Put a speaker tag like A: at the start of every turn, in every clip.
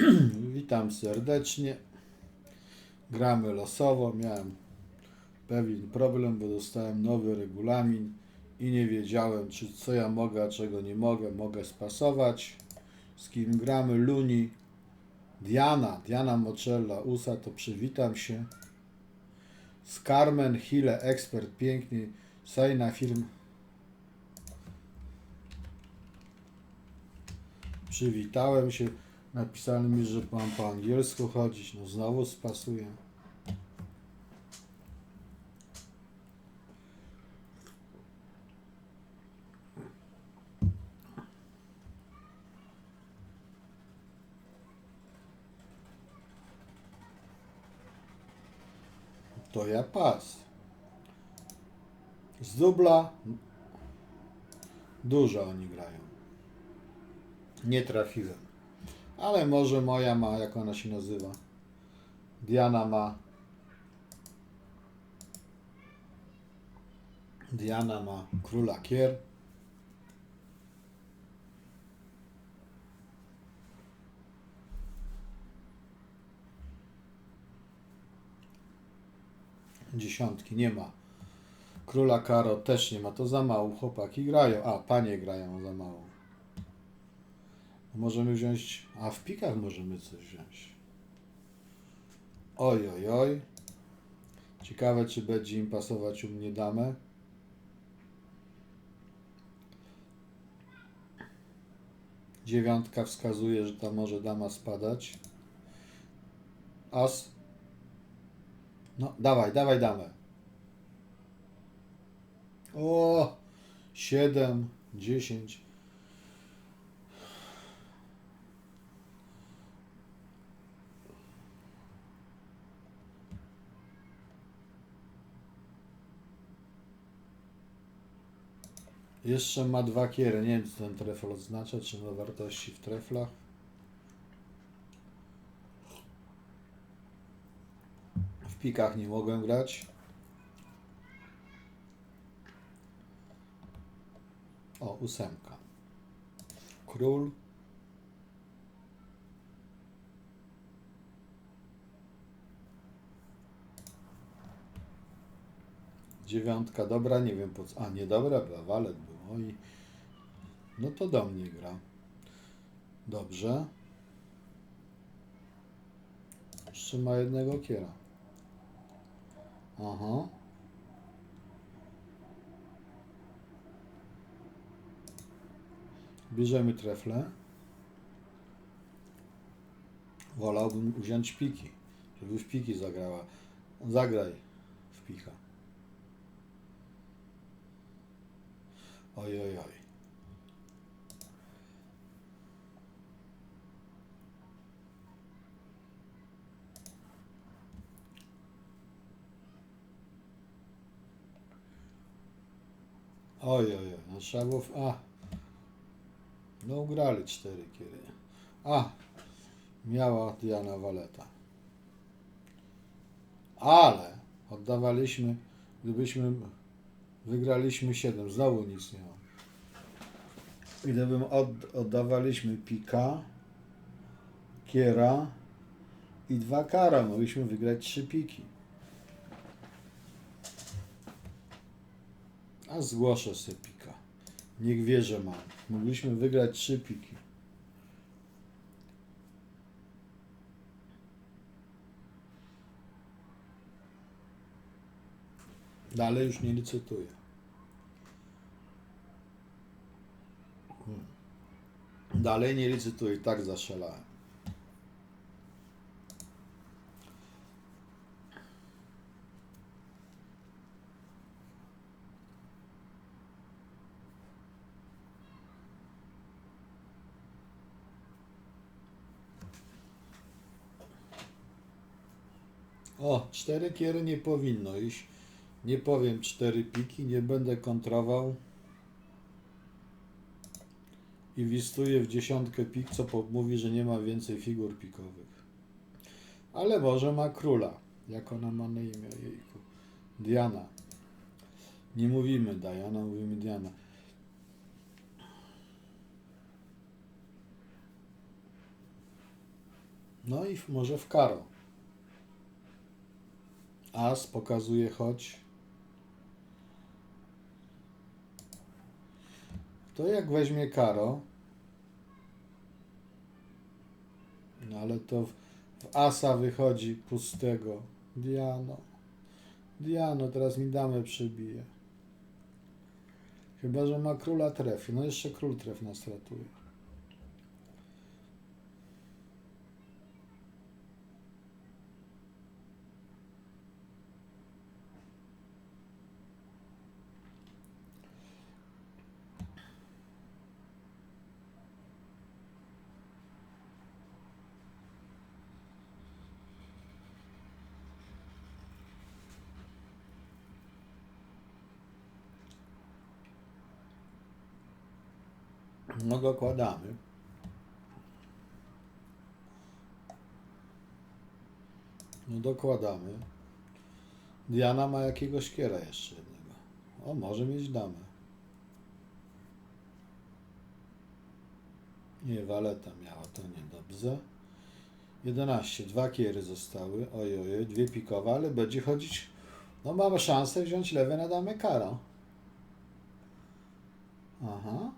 A: Witam serdecznie. Gramy losowo. Miałem pewien problem, bo dostałem nowy regulamin i nie wiedziałem, czy co ja mogę, a czego nie mogę. Mogę spasować. Z kim gramy? Luni. Diana. Diana Mocella USA, to przywitam się. Z Carmen Hille, ekspert piękny. Sajna firm. Przywitałem się. Napisano mi, że mam po angielsku chodzić. No znowu spasuję. To ja pas. Z dubla dużo oni grają. Nie trafiłem. Ale może moja ma, jak ona się nazywa. Diana ma. Diana ma króla kier. Dziesiątki nie ma. Króla Karo też nie ma. To za mało. Chłopaki grają. A, panie grają za mało. Możemy wziąć, a w pikach możemy coś wziąć. Oj, oj, oj. Ciekawe, czy będzie im pasować u mnie damę. Dziewiątka wskazuje, że ta może dama spadać. As. No, dawaj, dawaj damę. O, 7, 10. Jeszcze ma dwa kiery. Nie wiem, co ten trefl oznacza, czy ma wartości w treflach. W pikach nie mogłem grać. O, ósemka. Król. Dziewiątka, dobra, nie wiem po co. A, nie dobra, walet było i... No to do mnie gra. Dobrze. Jeszcze ma jednego kiera. Aha. Bierzemy trefle. Wolałbym wziąć piki, żeby w piki zagrała. Zagraj w pika. Oj, oj, oj. Oj, oj, oj. No trzeba było... w- A. No ugrali cztery kiery. A. Miała Diana Waleta. Ale oddawaliśmy, gdybyśmy wygraliśmy 7, znowu nic nie ma. Gdybym od, oddawaliśmy pika, kiera i dwa kara, mogliśmy wygrać trzy piki. A zgłoszę sobie pika. Niech wie, że mam. Mogliśmy wygrać trzy piki. Dalej już nie licytuję. Hmm. Dalej nie licytuję, tak zaszalałem. O, cztery kiery nie powinno iść. Nie powiem cztery piki, nie będę kontrował. I wistuję w dziesiątkę pik, co mówi, że nie ma więcej figur pikowych. Ale może ma króla. Jak ona ma na imię? Jejku. Diana. Nie mówimy Diana, mówimy Diana. No i może w karo. As pokazuje chodź. To jak weźmie karo. No ale to w, w asa wychodzi pustego. Diano. Diano, teraz mi damę przybije. Chyba, że ma króla trefy. No jeszcze król tref nas ratuje. No dokładamy. No dokładamy. Diana ma jakiegoś kiera jeszcze jednego. O, może mieć damę. Nie, waleta miała, to niedobrze. 11, dwa kiery zostały. Oj, oj, dwie pikowe, ale będzie chodzić. No mamy szansę wziąć lewe na damę kara. Aha.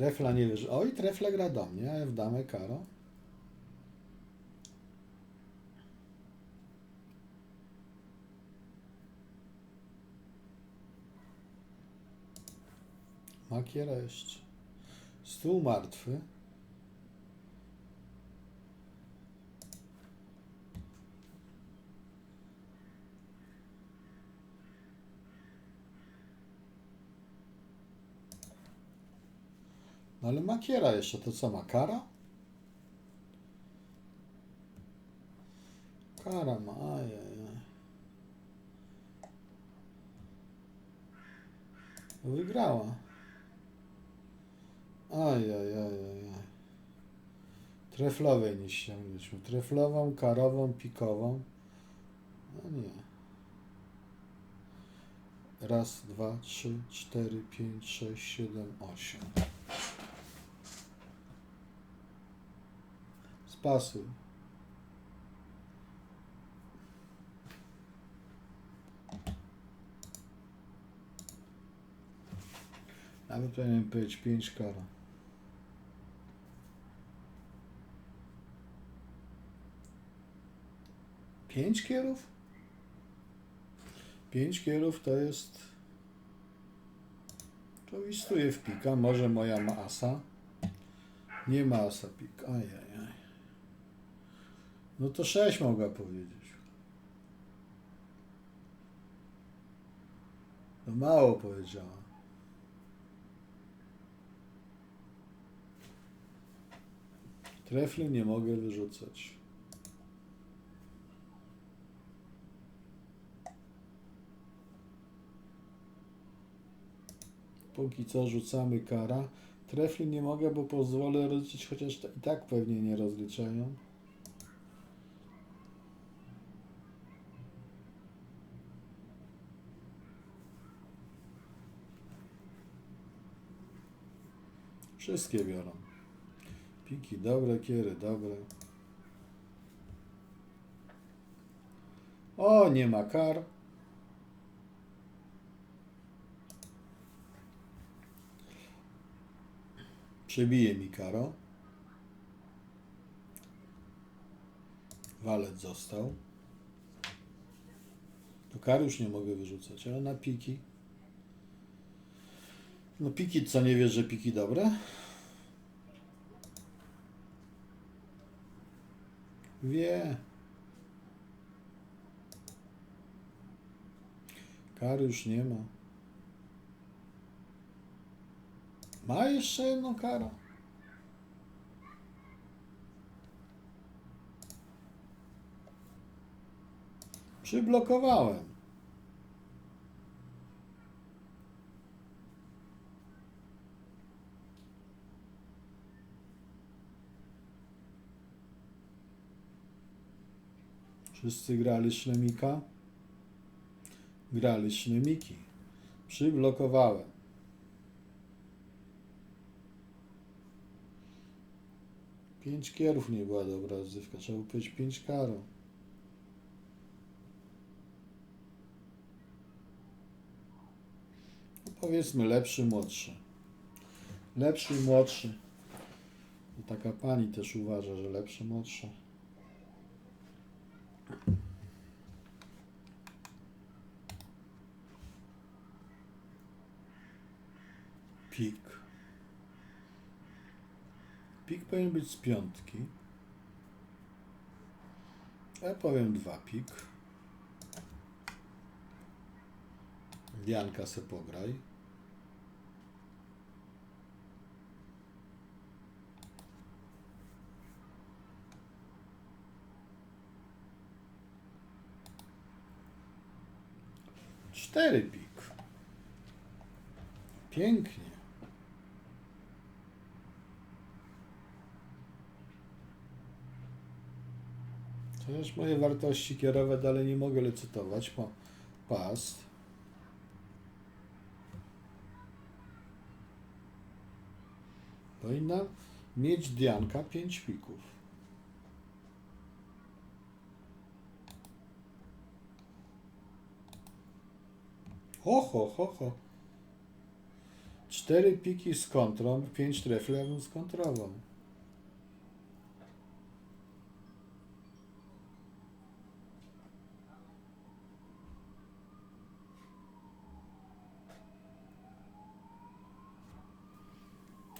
A: Trefla nie wierzy. Oj, trefle gra do mnie, a ja w damę karo. Makiera jeszcze. Stół martwy. No ale makiera jeszcze, to co ma? Kara? Kara ma, ajajaj. Wygrała. Ajajajajaj. Treflowej nie ściągnięliśmy. Treflową, karową, pikową. No nie. Raz, dwa, trzy, cztery, pięć, sześć, siedem, osiem. Spasuj. Nawet powinienem powiedzieć 5 kara. Pięć kierów? Pięć kierów to jest... To istuje w pika. Może moja ma asa. Nie ma asa pik. Ajajaj. No to sześć mogła powiedzieć. No mało powiedziała. Trefli nie mogę wyrzucać. Póki co rzucamy kara. Trefli nie mogę, bo pozwolę rozliczyć, chociaż i tak pewnie nie rozliczają. Wszystkie biorą. Piki dobre, kiery dobre. O, nie ma kar. Przebije mi karo. Walet został. To kar już nie mogę wyrzucać, ale na piki. No piki, co nie wiesz, że piki dobre? Wie. Kar już nie ma. Ma jeszcze jedną karę. Przyblokowałem. Wszyscy grali szlemika? Grali szlemiki. Przyblokowałem. Pięć kierów nie była dobra rozrywka. Trzeba było powiedzieć pięć karo. No powiedzmy lepszy, młodszy. Lepszy młodszy. I taka pani też uważa, że lepszy, młodszy. Pik. Pik powinien być z piątki. Ja powiem dwa pik. Dianka se pograj. Cztery pik. Pięknie. Chociaż moje wartości kierowe dalej nie mogę licytować. Po pas. Powinna mieć Dianka 5 pików. Ho, ho, ho. Cztery piki z kontrą, pięć trefli, bym skontrował.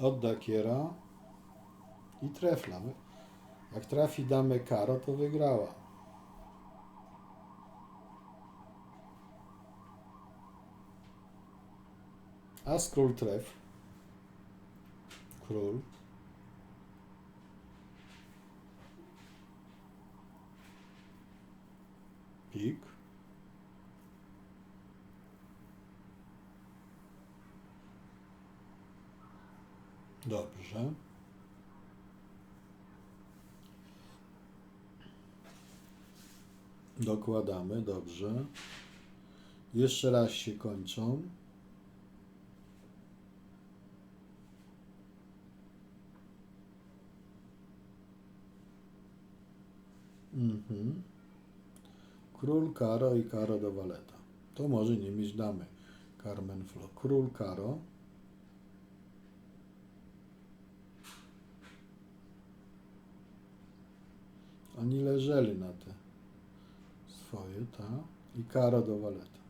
A: Odda kiera i trefla. Jak trafi damę karo, to wygrała. As król tref. Król. Pik. Dobrze. Dokładamy, dobrze. Jeszcze raz się kończą. Mhm. Król Karo i Karo do waleta. To może nie mieć damy. Carmen Flo. Król Karo. Oni leżeli na te swoje, tak? I Karo do waleta.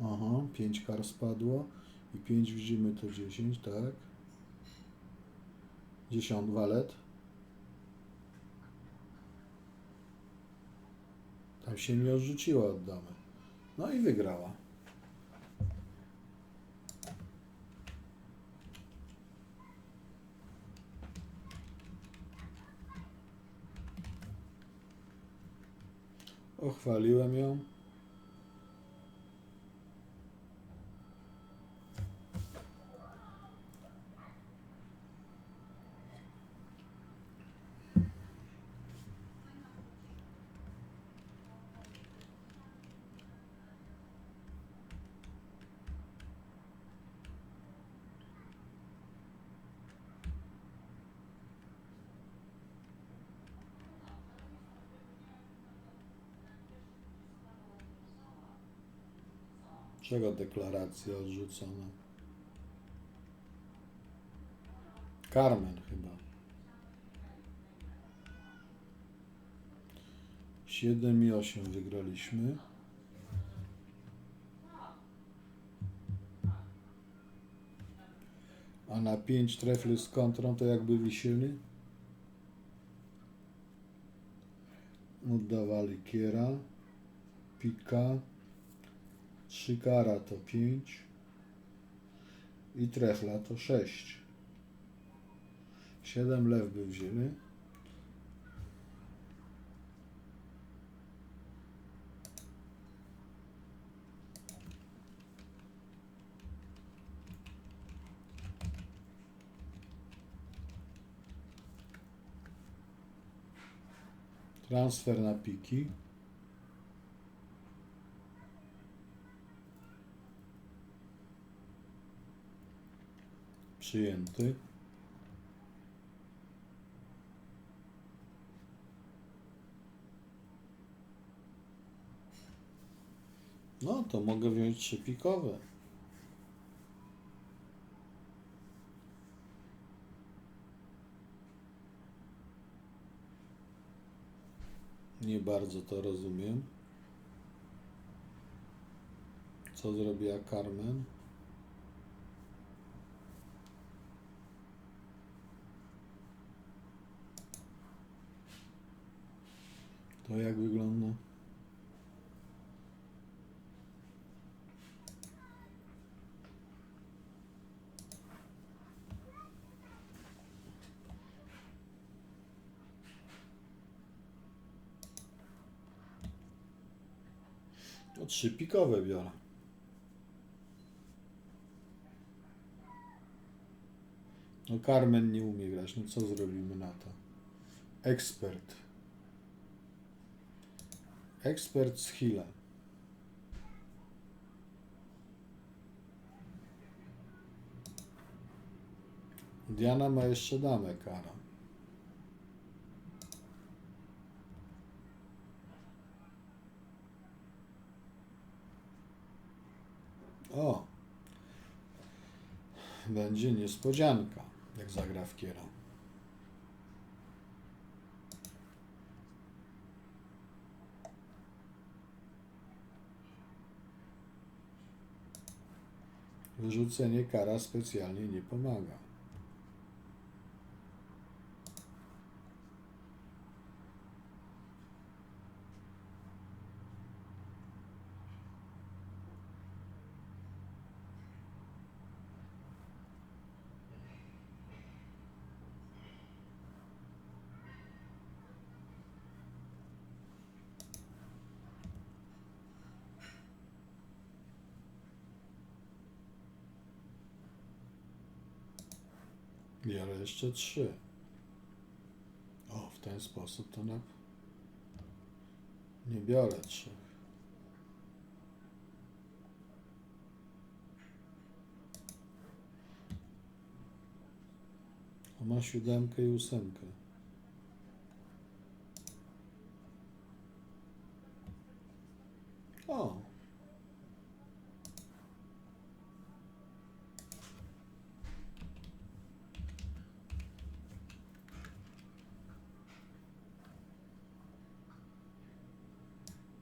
A: Aha, 5 kar spadło i 5 widzimy to 10, tak? 10 walet. Tam się nie odrzuciła od damy. No i wygrała. Oh, Orvaleu Amião. Czego deklaracja odrzucona? Carmen chyba. 7 i 8 wygraliśmy. A na 5 trefli z kontrą to jakby wisieli. Oddawali kiera, pika, Trzy kara to 5 i trefla to 6. 7 lew by wzięli. Transfer na piki. przyjęty. No, to mogę wziąć trzy pikowe. Nie bardzo to rozumiem. Co zrobiła Carmen? To jak wygląda? To trzy pikowe biorę. No Carmen nie umie grać, no co zrobimy na to? Ekspert. Ekspert z Hila. Diana ma jeszcze damę, Kara. O! Będzie niespodzianka, jak zagra w kiera. Wyrzucenie kara specjalnie nie pomaga. Biorę jeszcze trzy. O, w ten sposób to na... Nie biorę trzech. A ma siódemkę i ósemkę.